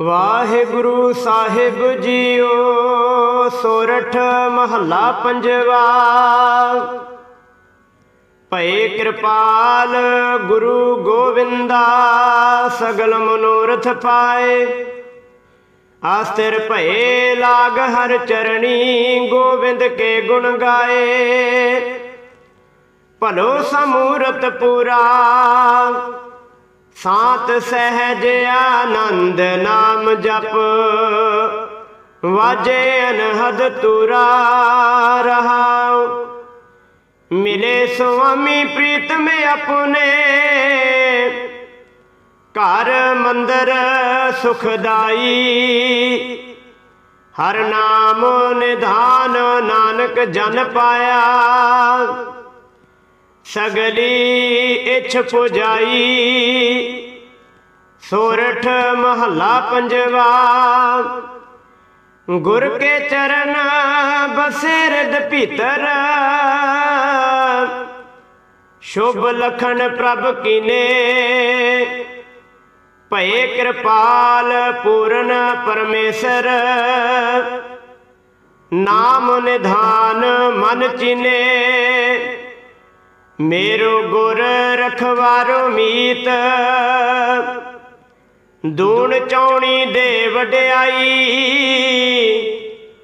ਵਾਹਿਗੁਰੂ ਸਾਹਿਬ JIO, ਸੋਰਠ ਮਹੱਲਾ ਪੰਜਵਾ। ਭਏ ਕਿਰਪਾਲ ਗੁਰੂ ਗੋਵਿੰਦਾ, ਸਗਲ ਮਨੋਰਥ ਪਾਏ। ਆਸਤਿਰ ਭਏ ਲਾਗ ਹਰ ਚਰਣੀ ਗੋਬਿੰਦ ਕੇ ਗੁਣ ਗਾਏ। ਭਲੋ ਸਮੂਰਤ ਪੂਰਾ ਸਾਤ ਸਹਿਜ ਆਨੰਦ ਨਾਮ ਜਪ, ਵਾਜੇ ਅਨਹਦ ਤੁਰਾ ਰਹਾਉ। ਮਿਲੇ ਸੁਆਮੀ ਪ੍ਰੀਤਮ ਆਪਣੇ, ਘਰ ਮੰਦਰ ਸੁਖਦਾਈ। ਹਰ ਨਾਮ ਨਿਧਾਨ ਨਾਨਕ ਜਨ ਪਾਇਆ। ਸਗਲੀ ਇਛ ਪੁਜਾਈ। ਸੋਰਠ ਮਹੱਲਾ ਪੰਜਵਾ। ਗੁਰ ਕੇ ਚਰਨ ਬਸੇ ਰਿਦ ਭੀਤਰ। ਸ਼ੁਭ ਲਖਣ ਪ੍ਰਭ ਕੀਨੇ। ਭਏ ਕਿਰਪਾਲ ਪੂਰਨ ਪਰਮੇਸ਼ਰ। ਨਾਮ ਨਿਧਾਨ ਮਨ ਚਿਨੇ। ਮੇਰੋ ਗੁਰ ਰਖਵਾਰੋ ਮੀਤ। ਦੂਣ ਚੌਣੀ ਦੇ ਵਡਿਆਈ,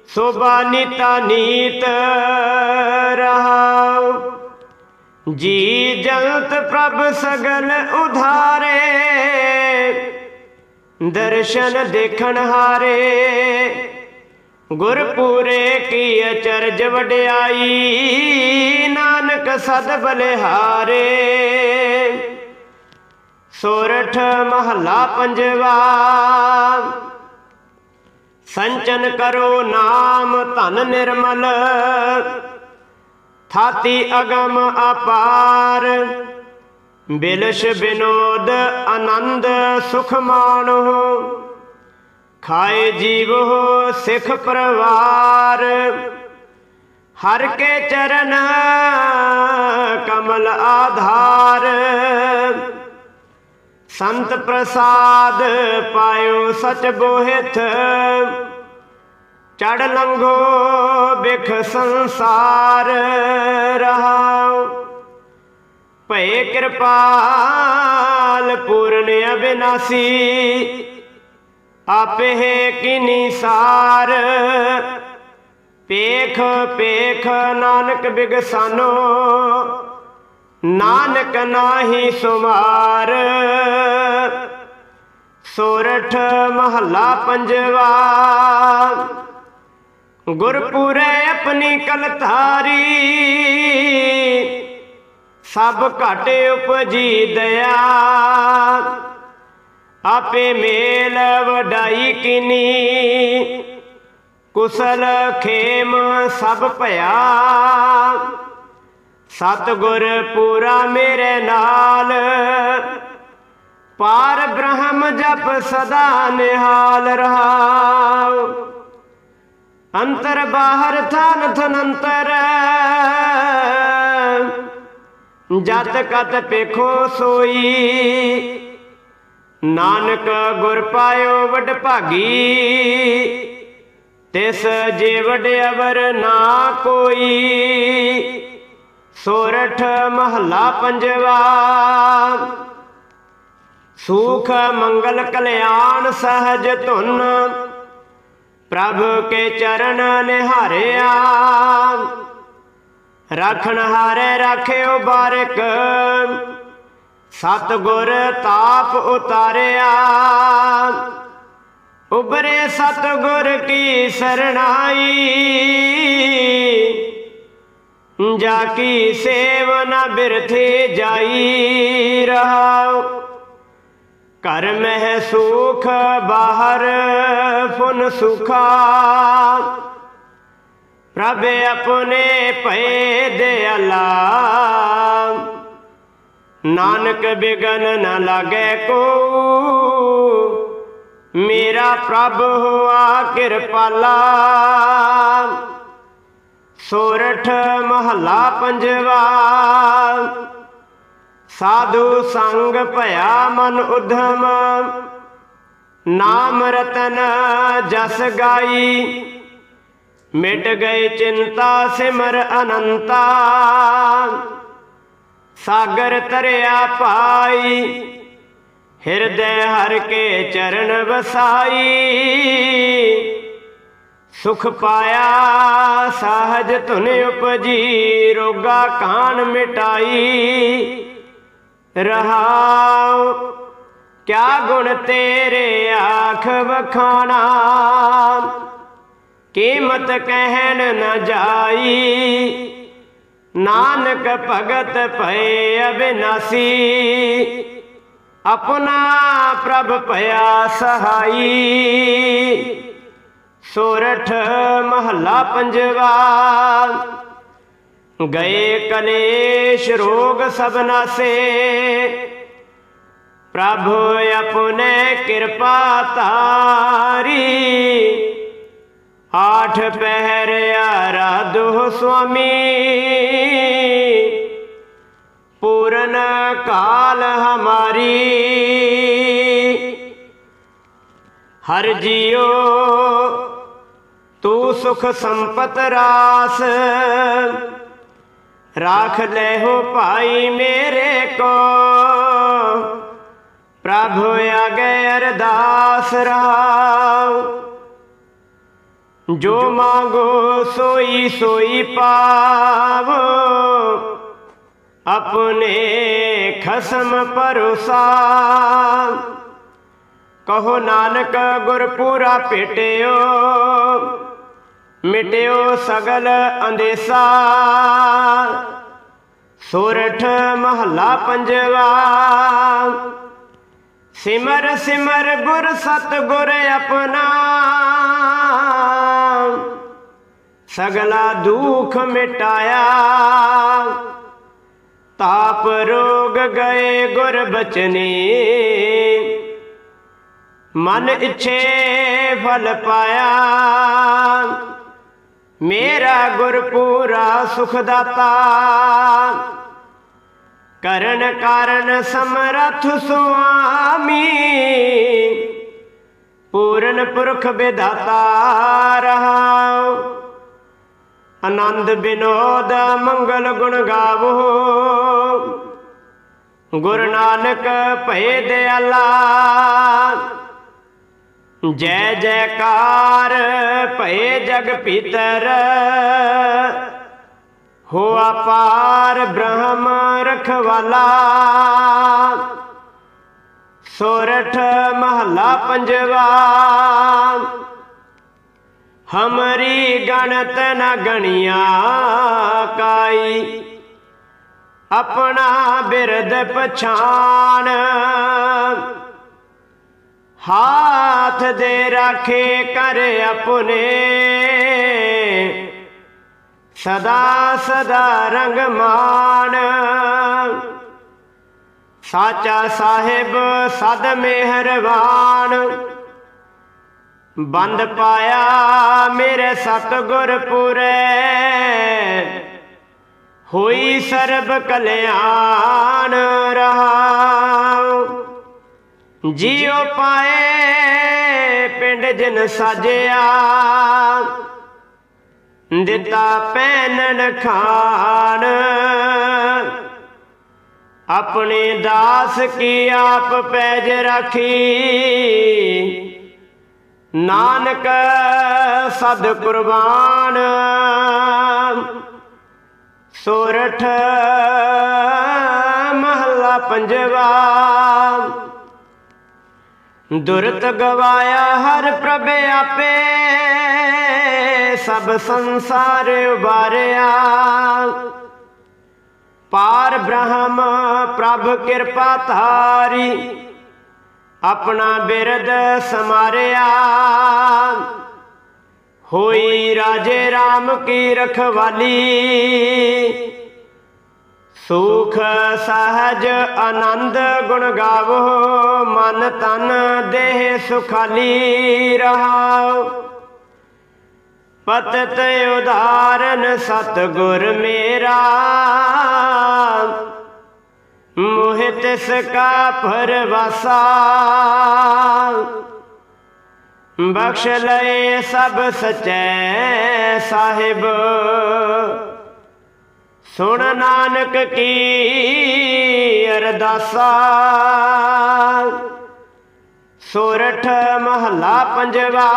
ਸੋਭਾ ਨੀਤਾ ਨੀਤ ਰਹਾਉ। ਜੀ ਜਗਤ ਪ੍ਰਭ ਸਗਲ ਉਧਾਰੇ, ਦਰਸ਼ਨ ਦੇਖਣ ਹਾਰੇ। ਗੁਰਪੂਰੇ ਕੀ ਅਚਰਜ ਵਡਿਆਈ, ਨਾਨਕ ਸਦ ਬਲਿਹਾਰੇ। ਸੋਰਠ ਮਹੱਲਾ ਪੰਜਵਾ, ਸੰਚਨ ਕਰੋ ਨਾਮ ਧਨ ਨਿਰਮਲ, ਥਾਤੀ ਅਗਮ ਅਪਾਰ। ਬਿਲਸ਼ ਬਿਨੋਦ ਆਨੰਦ ਸੁਖ ਮਾਣੋ ਖਾਏ ਜੀਵ ਹੋ ਸਿੱਖ ਪਰਵਾਰ। ਹਰ ਕੇ ਚਰਨ ਕਮਲ ਆਧਾਰ। ਸੰਤ ਪ੍ਰਸਾਦ ਪਾਇਓ ਸਚ ਬੋਹਿਤ। ਚੜ ਲੰਘੋ ਬਿਖ ਸੰਸਾਰ ਰਹਾਉ। ਭਏ ਕਿਰਪਾਲ, ਪੂਰਨ ਅਬਿਨਾਸੀ। ਆਪੇ ਕਿਨੀ ਸਾਰ। ਪੇਖ ਪੇਖ ਨਾਨਕ ਬਿਗਸਾਨੋ, ਨਾਨਕ ਨਾਹੀ ਸੁਮਾਰ। ਸੋਰਠ ਮਹੱਲਾ ਪੰਜਵਾ। ਗੁਰਪੁਰੇ ਆਪਣੀ ਕਲਤਾਰੀ ਸਭ ਘਾਟੇ ਉਪਜੀ ਦਇਆ। ਆਪੇ ਮੇਲ ਵਡਾਈ ਕਿਨੀ। ਕੁਸਲ ਖੇਮ ਸਭ ਭਇਆ। ਸਤਗੁਰ ਪੂਰਾ ਮੇਰੇ ਨਾਲ। ਪਾਰ ਬ੍ਰਹਮ ਜਪ ਸਦਾ ਨਿਹਾਲ ਰਹਾਉ। ਅੰਤਰ ਬਾਹਰ ਥਨ ਥਨੰਤਰ। ਜਤ ਕਤ ਪੇਖੋ ਸੋਈ। ਨਾਨਕ ਗੁਰ ਪਾਇਓ ਵਡ ਭਾਗੀ, ਤਿਸ ਜੇ ਵਡ ਅਵਰ ਨਾ ਕੋਈ, ਸੋਰਠ ਮਹੱਲਾ ਪੰਜਵਾ। ਸੁਖ ਮੰਗਲ ਕਲਿਆਣ ਸਹਜ ਧੁਨ, ਪ੍ਰਭ ਕੇ ਚਰਨ ਨਿਹਾਰਿਆ। ਰਖਣ ਹਾਰੇ ਰਾਖਿਓ ਬਾਰਕ ਸਤਗੁਰ ਤਾਪ ਉਤਾਰਿਆ। ਉਬਰੇ ਸਤਗੁਰ ਕੀ ਸਰਣਾਈ। ਜਾ ਕੀ ਸੇਵ ਨ ਬਿਰਥੇ ਜਾਈ ਰਹਾਉ। ਘਰ ਮਹਿ ਸੁਖ ਬਾਹਰ ਫੁਨ ਸੁਖਾ। ਪ੍ਰਭ ਆਪਣੇ ਭਏ ਦਿਆਲਾ ਨਾਨਕ ਬਿਗਨ ਨ ਲਾਗੇ ਕੋ। ਮੇਰਾ ਪ੍ਰਭ ਹੋਆ ਕਿਰਪਾਲਾ। ਸੋਰਠ ਮਹੱਲਾ ਪੰਜਵਾ। ਸਾਧੂ ਸੰਗ ਭਇਆ ਮਨ ਉਧਮ। ਨਾਮ ਰਤਨ ਜਸ ਗਾਈ। ਮਿਟ ਗਏ ਚਿੰਤਾ ਸਿਮਰ ਅਨੰਤਾ। ਸਾਗਰ ਤਰਿਆ ਪਾਈ, ਹਿਰਦੈ ਹਰ ਕੇ ਚਰਨ ਵਸਾਈ। ਸੁਖ ਪਾਇਆ ਸਾਹਜ ਧੁਨ ਉਪਜੀ, ਰੋਗਾ ਕਾਨ ਮਿਟਾਈ। ਰਹਾਉ, ਕਿਆ ਗੁਣ ਤੇਰੇ ਆਖ ਵਖਾਣਾ। ਕੀਮਤ ਕਹਿਣ ਨਾ ਜਾਈ ਨਾਨਕ ਭਗਤ ਭਏ ਅਬਿਨਾਸੀ, ਆਪਣਾ ਪ੍ਰਭ ਭਇਆ ਸਹਾਈ। ਸੋਰਠ ਮਹੱਲਾ ਪੰਜਵਾ, ਗਏ ਕਲੇਸ਼ ਰੋਗ ਸਭ ਨਾਸੇ। ਪ੍ਰਭ ਆਪਣੇ ਕਿਰਪਾ ਤਾਰੀ ਆਠ ਪਹਿਰ ਆਰਾਧੋ ਸੁਆਮੀ ਪੂਰਨ ਕਾਲ ਹਮਾਰੀ ਹਰ ਜੀਓ ਤੂੰ ਸੁਖ ਸੰਪਤ ਰਾਸ ਰਾਖ ਲੈ ਹੋ ਭਾਈ ਮੇਰੇ ਕੋ ਪ੍ਰਭ ਆਗੇ ਅਰਦਾਸ ਰਾਉ ਜੋ ਮੰਗੋ ਸੋਈ ਸੋਈ ਪਾਵੋ। ਆਪਣੇ ਖਸਮ ਪਰੋਸਾ ਕਹੋ ਨਾਨਕ ਗੁਰਪੂਰਾ ਭੇਟਿਓ ਮਿਟਿਓ ਸਗਲ ਅੰਦੇਸਾ। ਸੋਰਠ ਮਹੱਲਾ ਪੰਜਵਾ। ਸਿਮਰ ਸਿਮਰ ਗੁਰ ਸਤ ਗੁਰ ਆਪਣਾ। ਸਗਲਾ ਦੁਖ ਮਿਟਾਇਆ। ਤਾਪ ਰੋਗ ਗਏ ਗੁਰ ਬਚਨੇ। ਮਨ ਇੱਛੇ ਫਲ ਪਾਇਆ। ਮੇਰਾ ਗੁਰ ਪੂਰਾ ਸੁਖ ਦਾਤਾ ਕਰਨ ਕਾਰਨ ਸਮਰਥ ਸੁਆਮੀ। ਪੂਰਨ ਪੁਰਖ ਵਿਦਾਤਾ ਰਹਾਉ। ਆਨੰਦ ਬਿਨੋਦ ਮੰਗਲ ਗੁਣ ਗਾਵੋ। ਗੁਰੂ ਨਾਨਕ ਭਏ ਦਿਆਲਾ। ਜੈ ਜੈਕਾਰ ਭਏ ਜਗ ਭੀਤਰ। ਹੋ ਅਪਾਰ ਬ੍ਰਹਮ ਰਖਵਾਲਾ। ਸੋਰਠ ਮਹੱਲਾ ਪੰਜਵਾ। ਹਮਰੀ ਗਣਤ ਨ ਗਣਿਆ ਕਾਈ ਆਪਣਾ ਬਿਰਦ ਪਛਾਣ ਹਾਥ ਦੇ ਰਾਖੇ ਕਰ ਆਪਣੇ ਸਦਾ ਸਦਾ ਰੰਗਮਾਨ ਸਾਚਾ ਸਾਹਿਬ ਸਦ ਮਿਹਰਬਾਨ ਬੰਦ ਪਾਇਆ ਮੇਰੇ ਸਤਗੁਰ ਪੁਰੇ। ਹੋਈ ਸਰਬ ਕਲਿਆਣ ਰਹਾਉ ਜਿਉ ਪਾਏ ਪਿੰਡ ਜਨ ਸਾਜਿਆ। ਦਿੱਤਾ ਪੈਨਣ ਖਾਨ ਆਪਣੇ ਦਾਸ ਕੀ ਆਪ ਪੈਜ ਰੱਖੀ। ਨਾਨਕ ਸਦ ਕੁਰਬਾਨ ਸੋਰਠ ਮਹੱਲਾ ਪੰਜਵਾ, ਦੁਰਤ ਗਵਾਇਆ ਹਰ ਪ੍ਰਭ ਆਪੇ, ਸਭ ਸੰਸਾਰ ਉਬਾਰਿਆ। ਪਾਰ ਬ੍ਰਹਮ ਪ੍ਰਭ ਕਿਰਪਾ ਧਾਰੀ ਆਪਣਾ ਬਿਰਦ ਸਮਾਰਿਆ। ਹੋਈ ਰਾਜੇ RAM ਕੀ ਰਖਵਾਲੀ। ਸੁਖ ਸਹਜ ਆਨੰਦ ਗੁਣ ਗਾਵੋ, ਮਨ ਤਨ ਦੇਹ ਸੁਖਾਲੀ ਰਹਾਓ। ਪਤਤ ਉਦਾਰਨ ਸਤਗੁਰ ਮੇਰਾ। ਮੋਹਿ ਤਿਸ ਕਾ ਪਰਵਾਸਾ ਬਖਸ਼ ਲਏ ਸਭ ਸਚੈ ਸਾਹਿਬ। ਸੁਣ ਨਾਨਕ ਕੀ ਅਰਦਾਸਾ। ਸੋਰਠ ਮਹੱਲਾ ਪੰਜਵਾ।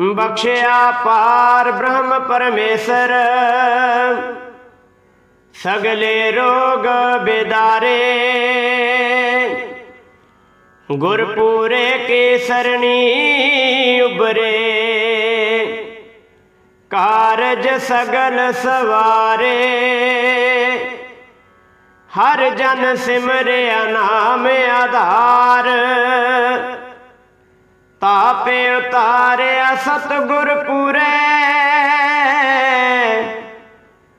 ਬਖਸ਼ਿਆ ਪਾਰ ਬ੍ਰਹਮ ਪਰਮੇਸ਼ਰ। ਸਗਲੇ ਰੋਗ ਬੇਦਾਰੇ। ਗੁਰਪੂਰੇ ਕੇ ਸਰਣੀ ਉਬਰੇ ਕਾਰਜ ਸਗਲ ਸਵਾਰੇ। ਹਰ ਜਨ ਸਿਮਰਿਆ ਨਾਮ ਆਧਾਰ। ਤਾਪੇ ਉਤਾਰਿਆ ਸਤਿਗੁਰ ਪੂਰੇ।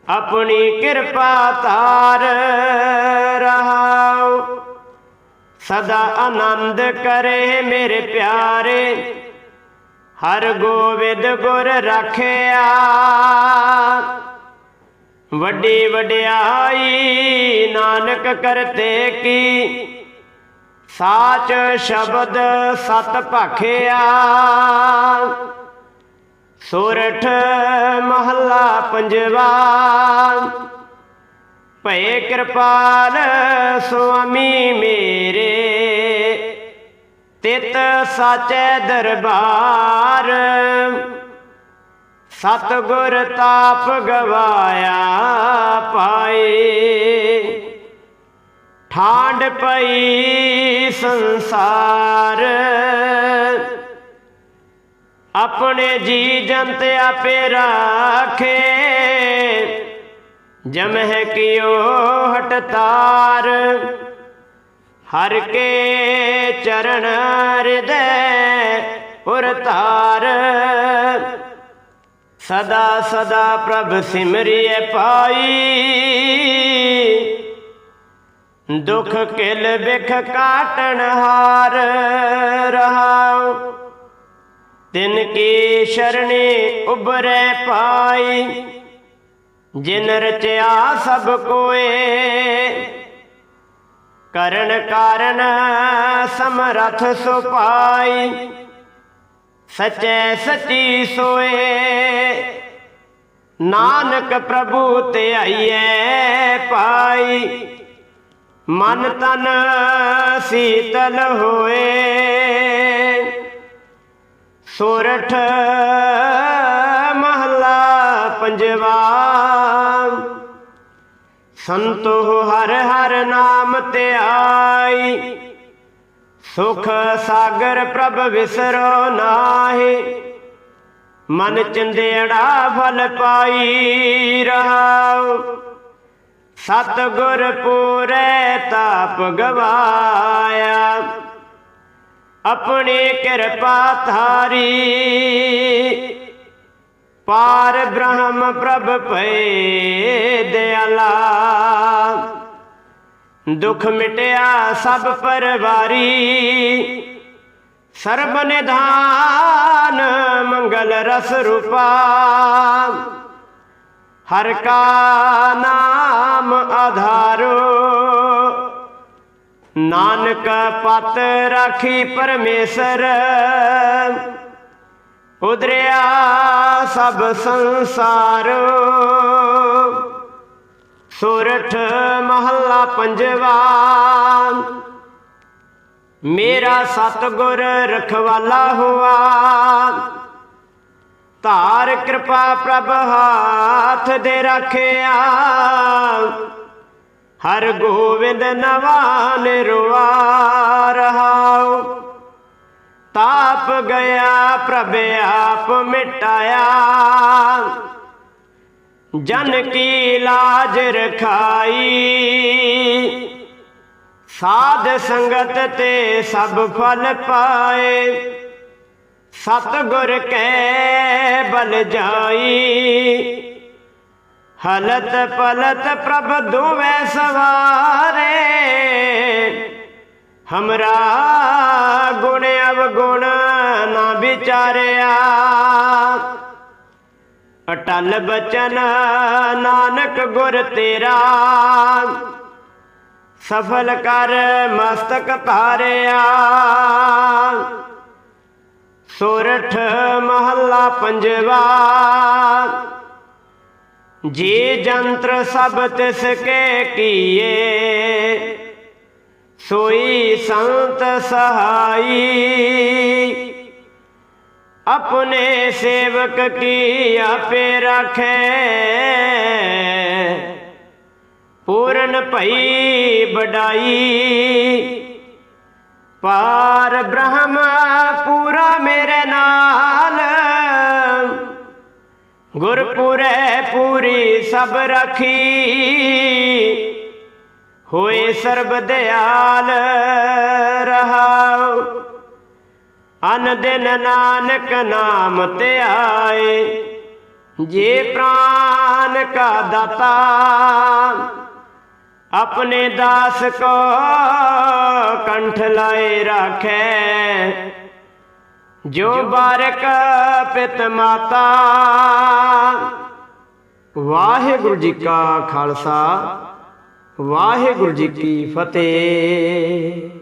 ਆਪਣੀ ਕਿਰਪਾ ਤਾਰ ਰਹਾਉ। ਸਦਾ ਆਨੰਦ ਕਰੇ ਮੇਰੇ ਪਿਆਰੇ, ਹਰ ਗੋਬਿੰਦ ਗੁਰ ਰੱਖਿਆ। ਵੱਡੀ ਵਡਿਆਈ ਨਾਨਕ ਕਰਤੇ ਕੀ, ਸਾਚ ਸ਼ਬਦ ਸਤ ਭਖਿਆ। ਸੋਰਠ ਮਹੱਲਾ ਪੰਜਵਾ। ਭਏ ਕਿਰਪਾਲ ਸੁਆਮੀ ਮੇਰੇ, ਤਿਤ ਸਾਚੈ ਦਰਬਾਰ। ਸਤਗੁਰ ਤਾਪ ਗਵਾਇਆ ਪਾਏ। ਠਾਂਡ ਪਈ ਸੰਸਾਰ। ਆਪਣੇ ਜੀ ਜੰਤ ਆਪੇ ਰਾਖੇ। ਜਮਹਿ ਕਿਓ ਹਟਤਾਰ ਹਰ ਕੇ ਚਰਨ ਹਿਰਦੈ ਪੁਰ ਧਾਰ। ਸਦਾ ਸਦਾ ਪ੍ਰਭ ਸਿਮਰਿਐ ਪਾਈ। ਦੁਖ ਕਿਲ ਬਿਖ ਕਾਟਣ ਹਾਰ ਰਹਾਉ। ਤਿਨ ਕੀ ਸ਼ਰਣੇ ਉਬਰੈ ਪਾਈ, ਜਿਨ ਰਚਿਆ ਸਭ ਕੋਏ। ਕਰਨ ਕਾਰਨ ਸਮਰਥ ਸੁਪਾਈ ਸਚੈ ਸਚੀ ਸੋਏ। ਨਾਨਕ ਪ੍ਰਭੂ ਤੇ ਆਈਐ ਪਾਈ, ਮਨ ਤਨ ਸੀਤਲ ਹੋਏ। ਸੋਰਠ ਮਹਲਾ ਪੰਜਵਾ। ਸੰਤੋ ਹਰ ਹਰ ਨਾਮ ਤੇ ਆਈ। ਸੁਖ ਸਾਗਰ ਪ੍ਰਭ ਵਿਸਰੋ ਨਾਹੀ। ਮਨ ਚੰਦੇੜਾ ਫਲ ਪਾਈ ਰਹਾਉ। ਸਤ ਗੁਰ ਪੂਰੇ ਤਾਪ ਗਵਾਇਆ। ਆਪਣੀ ਕਿਰਪਾ ਧਾਰੀ। ਪਾਰ ਬ੍ਰਹਮ ਪ੍ਰਭ ਭਏ ਦਿਆਲਾ। ਦੁਖ ਮਿਟਿਆ ਸਭ ਪਰਵਾਰੀ। ਸਰਬ ਨਿਧਾਨ ਮੰਗਲ ਰਸ ਰੂਪਾ। ਹਰ ਕਾ ਨਾਮ ਆਧਾਰੋ। ਨਾਨਕ ਪਤ ਰਾਖੀ ਪਰਮੇਸ਼ਰ, ਉਦਰਿਆ ਸਭ ਸੰਸਾਰ। ਸੁਰਠ ਮਹੱਲਾ ਪੰਜਵਾ, ਮੇਰਾ ਸਤਗੁਰ ਰਖਵਾਲਾ ਹੁਆ। ਧਾਰ ਕਿਰਪਾ ਪ੍ਰਭ ਹਾਥ ਦੇ ਰੱਖਿਆ। ਹਰ ਗੋਵਿੰਦ ਨਵਾ ਨਿਰਵਾ ਰਹਾਉ। ਤਾਪ ਗਿਆ, ਪ੍ਰਭ ਆਪ ਮਿਟਾਇਆ। ਜਨ ਕੀ ਲਾਜ ਰਖਾਈ। ਸਾਧ ਸੰਗਤ ਤੇ ਸਭ ਫਲ ਪਾਏ। ਸਤਗੁਰ ਕੈ ਬਲ ਜਾਈ। ਹਲਤ ਪਲਤ ਪ੍ਰਭ ਦੁਵੇ ਸਵਾਰੇ। ਹਮਰਾ ਗੁਣ ਅਵਗੁਣ ਨਾ ਵਿਚਾਰਿਆ। ਅਟਲ ਬਚਨ ਨਾਨਕ ਗੁਰ ਤੇਰਾ। ਸਫਲ ਕਰ ਮਸਤਕ ਧਾਰਿਆ। ਪੰਜਵਾ ਪੰਜਵਾ। ਜੀ ਜੰਤਰ ਸਭ ਤਿਸ ਕੇ ਕੀਏ। ਸੋਈ ਸੰਤ ਸਹਾਈ। ਆਪਣੇ ਸੇਵਕ ਕੀ ਆਪੇ ਰੱਖੇ। ਪੂਰਨ ਭਈ ਬਡਾਈ ਪਾਰ ਬ੍ਰਹਮ ਪੂਰਾ ਮੇਰੇ ਨਾਲ। ਗੁਰਪੁਰੈ ਪੂਰੀ ਸਭ ਰਖੀ। ਹੋਏ ਸਰਬ ਦਿਆਲ ਰਹਾਉ। ਅਨ ਦਿਨ ਨਾਨਕ ਨਾਮ ਤੇ ਆਏ। ਜੇ ਪ੍ਰਾਨ ਕਾ ਦਾਤਾ, ਆਪਣੇ ਦਾਸ ਕੋ ਕੰਠ ਲਾਏ ਰਾਖੈ। ਜੋ ਬਾਰਕ ਪਿਤ ਮਾਤਾ। ਵਾਹਿਗੁਰੂ ਜੀ ਕਾ ਖਾਲਸਾ ਵਾਹਿਗੁਰੂ ਜੀ ਕੀ ਫਤਿਹ।